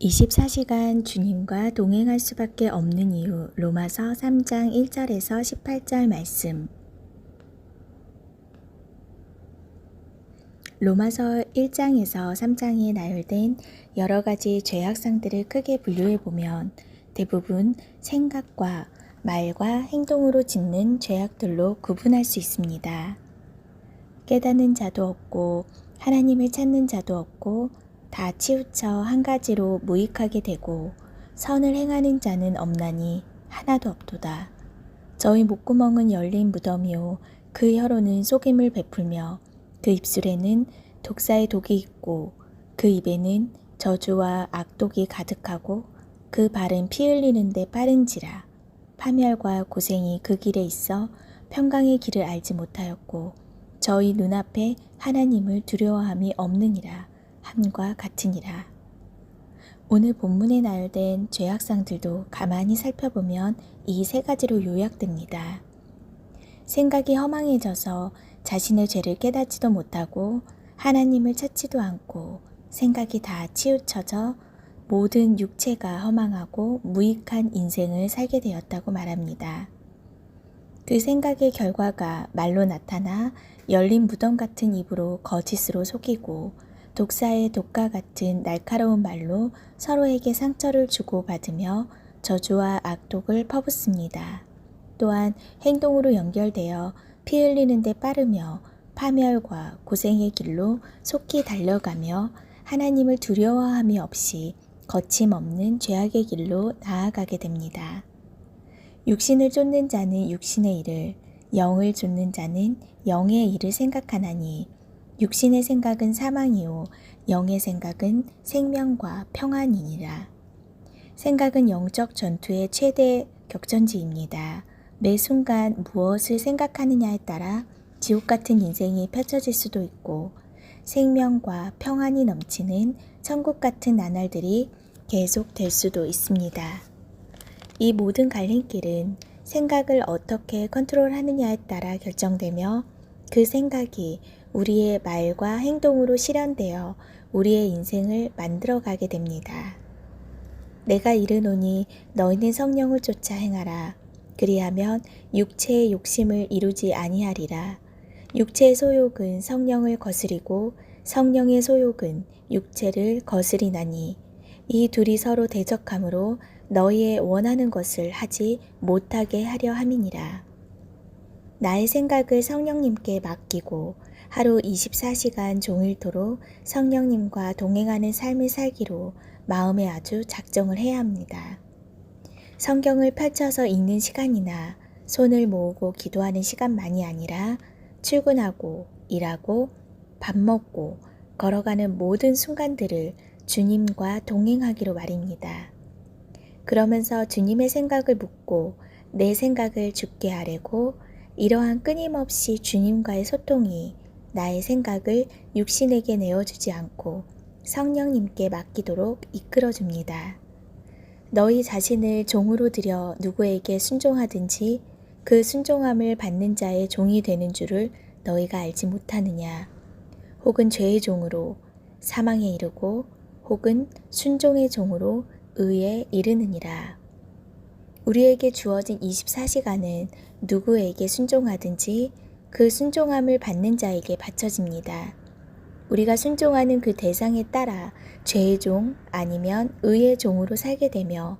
24시간 주님과 동행할 수밖에 없는 이유 로마서 3장 1절에서 18절 말씀 로마서 1장에서 3장에 나열된 여러 가지 죄악상들을 크게 분류해 보면 대부분 생각과 말과 행동으로 짓는 죄악들로 구분할 수 있습니다. 깨닫는 자도 없고 하나님을 찾는 자도 없고 다 치우쳐 한 가지로 무익하게 되고 선을 행하는 자는 없나니 하나도 없도다. 저희 목구멍은 열린 무덤이요. 그 혀로는 속임을 베풀며 그 입술에는 독사의 독이 있고 그 입에는 저주와 악독이 가득하고 그 발은 피 흘리는데 빠른지라. 파멸과 고생이 그 길에 있어 평강의 길을 알지 못하였고 저희 눈앞에 하나님을 두려워함이 없느니라 함과 같으니라. 오늘 본문에 나열된 죄악상들도 가만히 살펴보면 이 세 가지로 요약됩니다. 생각이 허망해져서 자신의 죄를 깨닫지도 못하고 하나님을 찾지도 않고 생각이 다 치우쳐져 모든 육체가 허망하고 무익한 인생을 살게 되었다고 말합니다. 그 생각의 결과가 말로 나타나 열린 무덤 같은 입으로 거짓으로 속이고 독사의 독과 같은 날카로운 말로 서로에게 상처를 주고받으며 저주와 악독을 퍼붓습니다. 또한 행동으로 연결되어 피 흘리는데 빠르며 파멸과 고생의 길로 속히 달려가며 하나님을 두려워함이 없이 거침없는 죄악의 길로 나아가게 됩니다. 육신을 쫓는 자는 육신의 일을, 영을 쫓는 자는 영의 일을 생각하나니 육신의 생각은 사망이요 영의 생각은 생명과 평안이니라. 생각은 영적 전투의 최대 격전지입니다. 매 순간 무엇을 생각하느냐에 따라 지옥 같은 인생이 펼쳐질 수도 있고 생명과 평안이 넘치는 천국 같은 나날들이 계속될 수도 있습니다. 이 모든 갈림길은 생각을 어떻게 컨트롤하느냐에 따라 결정되며 그 생각이 우리의 말과 행동으로 실현되어 우리의 인생을 만들어 가게 됩니다. 내가 이르노니 너희는 성령을 쫓아 행하라. 그리하면 육체의 욕심을 이루지 아니하리라. 육체의 소욕은 성령을 거스리고 성령의 소욕은 육체를 거스리나니 이 둘이 서로 대적함으로 너희의 원하는 것을 하지 못하게 하려 함이니라. 나의 생각을 성령님께 맡기고 하루 24시간 종일토록 성령님과 동행하는 삶을 살기로 마음에 아주 작정을 해야 합니다. 성경을 펼쳐서 읽는 시간이나 손을 모으고 기도하는 시간만이 아니라 출근하고 일하고 밥 먹고 걸어가는 모든 순간들을 주님과 동행하기로 말입니다. 그러면서 주님의 생각을 묻고 내 생각을 죽게 하려고 이러한 끊임없이 주님과의 소통이 나의 생각을 육신에게 내어주지 않고 성령님께 맡기도록 이끌어 줍니다. 너희 자신을 종으로 들여 누구에게 순종하든지 그 순종함을 받는 자의 종이 되는 줄을 너희가 알지 못하느냐. 혹은 죄의 종으로 사망에 이르고 혹은 순종의 종으로 의에 이르느니라. 우리에게 주어진 24시간은 누구에게 순종하든지 그 순종함을 받는 자에게 바쳐집니다. 우리가 순종하는 그 대상에 따라 죄의 종 아니면 의의 종으로 살게 되며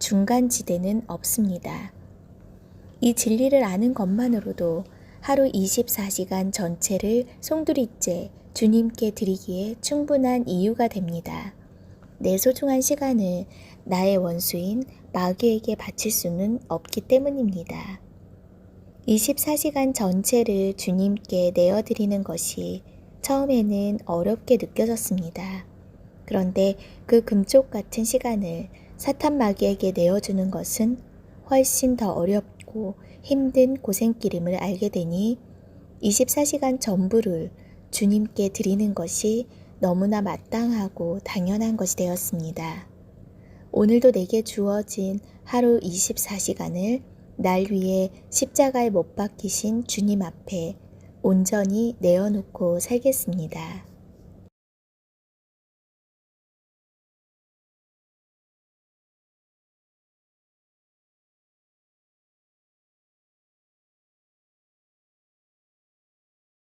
중간 지대는 없습니다. 이 진리를 아는 것만으로도 하루 24시간 전체를 송두리째 주님께 드리기에 충분한 이유가 됩니다. 내 소중한 시간을 나의 원수인 마귀에게 바칠 수는 없기 때문입니다. 24시간 전체를 주님께 내어드리는 것이 처음에는 어렵게 느껴졌습니다. 그런데 그 금쪽 같은 시간을 사탄 마귀에게 내어주는 것은 훨씬 더 어렵고 힘든 고생길임을 알게 되니 24시간 전부를 주님께 드리는 것이 너무나 마땅하고 당연한 것이 되었습니다. 오늘도 내게 주어진 하루 24시간을 날 위해 십자가에 못 박히신 주님 앞에 온전히 내어놓고 살겠습니다.